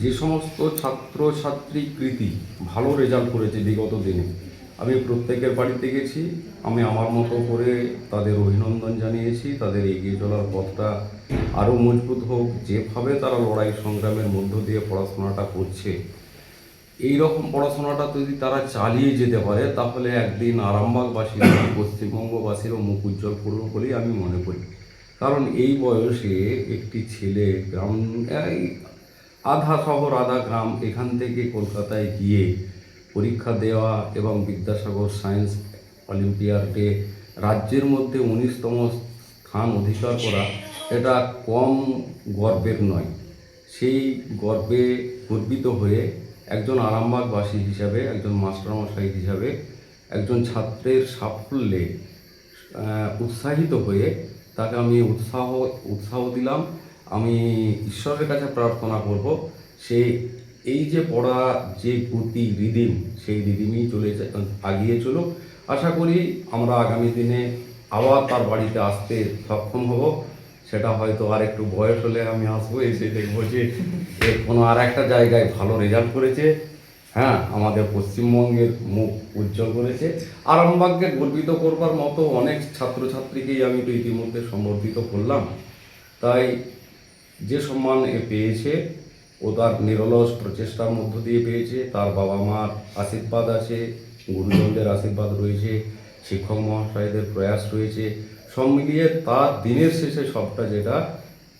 যে সমস্ত ছাত্র ছাত্রী কৃতি ভালো রেজাল্ট করেছে বিগত দিনে, আমি প্রত্যেকের বাড়িতে গেছি, আমি আমার মতো করে তাদের অভিনন্দন জানিয়েছি, তাদের এগিয়ে চলার পথটা আরও মজবুত হোক, যেভাবে তারা লড়াই সংগ্রামের মধ্য দিয়ে পড়াশোনাটা করছে। এই রকম পড়াশোনাটা যদি তারা চালিয়ে যেতে পারে, তাহলে একদিন আরামবাগবাসীর, পশ্চিমবঙ্গবাসীরও মুখ উজ্জ্বল করবে বলেই আমি মনে করি। কারণ এই বয়সে একটি ছেলে, গ্রাম আধা শহর, আধা গ্রাম, এখান থেকে কলকাতায় গিয়ে পরীক্ষা দেওয়া এবং বিদ্যাসাগর সায়েন্স অলিম্পিয়াডে রাজ্যের মধ্যে উনিশতম স্থান অধিকার করা, এটা কম গর্বের নয়। সেই গর্বে গর্বিত হয়ে একজন আরামবাগবাসী হিসাবে, একজন মাস্টারমশাই হিসাবে, একজন ছাত্রের সাফল্যে উৎসাহিত হয়ে তাকে আমি উৎসাহ উৎসাহ দিলাম। আমি ঈশ্বরের কাছে প্রার্থনা করব, সে এই যে পড়া, যে গতি রিদিম, সেই রিদিমই চলে আগিয়ে চলুক। আশা করি আমরা আগামী দিনে আবার তার বাড়িতে আসতে সক্ষম হব। সেটা হয়তো আর একটু বয়স হলে আমি আসব, এসে দেখব যে কোনো আর একটা জায়গায় ভালো রেজাল্ট করেছে। হ্যাঁ আমাদের পশ্চিমবঙ্গের মুখ উজ্জ্বল করেছে। আরামবাগকে গর্বিত করবার মতো অনেক ছাত্রছাত্রীকেই আমি তো ইতিমধ্যে সম্বর্ধিত করলাম। তাই যে সম্মান এ পেয়েছে ও তার নিরলস প্রচেষ্টার মধ্য দিয়ে পেয়েছে তার বাবা মার আশীর্বাদ আছে গুরুজনদের আশীর্বাদ রয়েছে শিক্ষক মহাশয়দের প্রয়াস রয়েছে সব মিলিয়ে তার দিনের শেষে সবটা যেটা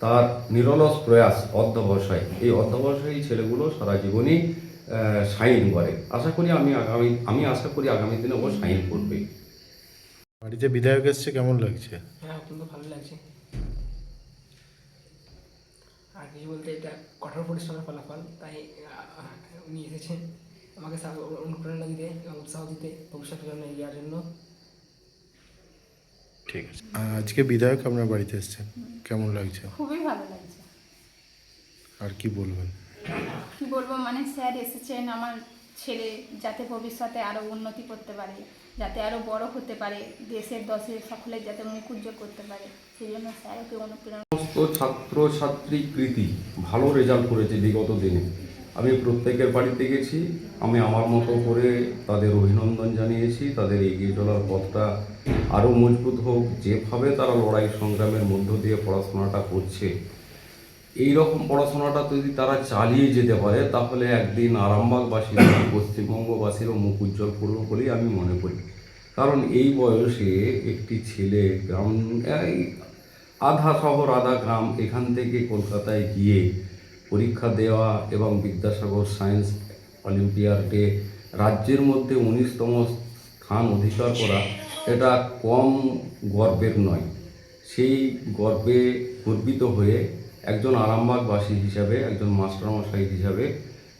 তার নিরলস প্রয়াস অধ্যবসায়। এই অধ্যবসায়ী ছেলেগুলো সারা জীবনই সাইন করে। আশা করি আমি আগামী আমি আশা করি আগামী দিনে ও সাইন করবে। বাড়িতে বিধায়ক এসছে কেমন লাগছে? হ্যাঁ অত্যন্ত ভালো লাগছে। আর কিছু বলতে এটা কঠোর পরিশ্রমের ফলাফল তাই উনি এসেছেন আমাকে সা- অনুপ্রেরণা দিতে এবং উৎসাহ দিতে ভবিষ্যতের জন্য এগিয়ে জন্য। ঠিক আছে। আজকে বিধায়ক আপনার বাড়িতে এসেছেন কেমন লাগছে? খুবই ভালো লাগছে। আর কি বলবেন? কি বলব মানে স্যার এসেছেন আমার ছেলে যাতে ভবিষ্যতে আরও উন্নতি করতে পারে, যাতে আরও বড় হতে পারে, দেশের দশের সকলের যাতে মুখ উজ্জ্বল করতে পারে সেই জন্য স্যারকে অনুপ্রেরণা সমস্ত ছাত্র ছাত্রী কৃতি ভালো রেজাল্ট করেছে বিগত দিনে। আমি প্রত্যেকের বাড়িতে গেছি, আমি আমার মতো করে তাদের অভিনন্দন জানিয়েছি, তাদের এগিয়ে চলার পথটা আরও মজবুত হোক, যেভাবে তারা লড়াই সংগ্রামের মধ্য দিয়ে পড়াশোনাটা করছে এই রকম পড়াশোনাটা যদি তারা চালিয়ে যেতে পারে, তাহলে একদিন আরামবাগবাসীর পশ্চিমবঙ্গবাসীরও মুখ উজ্জ্বল করবে বলেই আমি মনে করি। কারণ এই বয়সে একটি ছেলে গ্রাম আধা শহর, আধা গ্রাম, এখান থেকে কলকাতায় গিয়ে পরীক্ষা দেওয়া এবং বিদ্যাসাগর সায়েন্স অলিম্পিয়াডে রাজ্যের মধ্যে উনিশতম স্থান অধিকার করা, এটা কম গর্বের নয়। সেই গর্বে গর্বিত হয়ে একজন আরামবাগবাসী হিসাবে, একজন মাস্টারমশাই হিসাবে,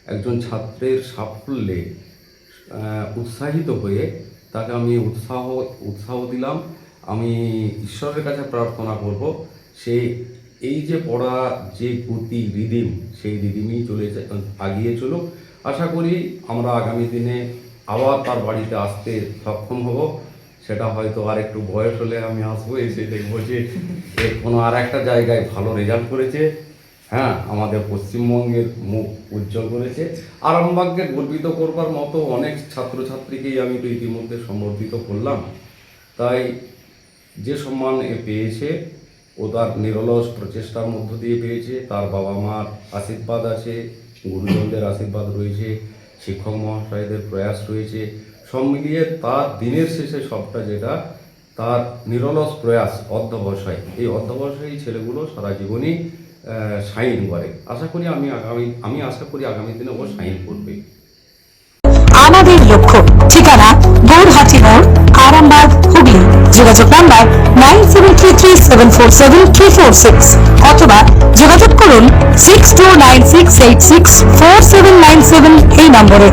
একজন ছাত্রের সাফল্যে উৎসাহিত হয়ে তাকে আমি উৎসাহ উৎসাহ দিলাম। আমি ঈশ্বরের কাছে প্রার্থনা করব, সে এই যে পড়া, যে গতি, রিদিম, সেই রিদিমই চলে আগিয়ে চলুক। আশা করি আমরা আগামী দিনে আবার তার বাড়িতে আসতে সক্ষম হব। সেটা হয়তো আর একটু বয়স হলে আমি আসব এসে দেখব যে কোনো আর একটা জায়গায় ভালো রেজাল্ট করেছে। হ্যাঁ আমাদের পশ্চিমবঙ্গের মুখ উজ্জ্বল করেছে। আরামবাগকে গর্বিত করবার মতো অনেক ছাত্রছাত্রীকেই আমি তো ইতিমধ্যে সম্বর্ধিত করলাম। তাই যে সম্মান এ পেয়েছে, ও তার নিরলস প্রচেষ্টার মধ্য দিয়ে পেয়েছে। তার বাবা মার আশীর্বাদ আছে, গুরুজনদের আশীর্বাদ রয়েছে, শিক্ষক মহাশয়দের প্রয়াস রয়েছে। সব মিলিয়ে তার দিনের শেষে সবটা যেটা, তার নিরলস প্রয়াস অধ্যবসায়। এই অধ্যবসায়ী ছেলেগুলো সারা জীবনই সাইন করে। আশা করি আমি আগামী, আমি আশা করি আগামী দিনে ও সাইন করবে। আমাদের লক্ষ্য, ঠিকানা, গৌরহাটি মোড়, আরামবাগ, হুগলি। যোগাযোগ number nine seven three three seven four seven three four six অথবা যোগাযোগ করুন six two nine six eight six four seven nine seven এই নম্বরে।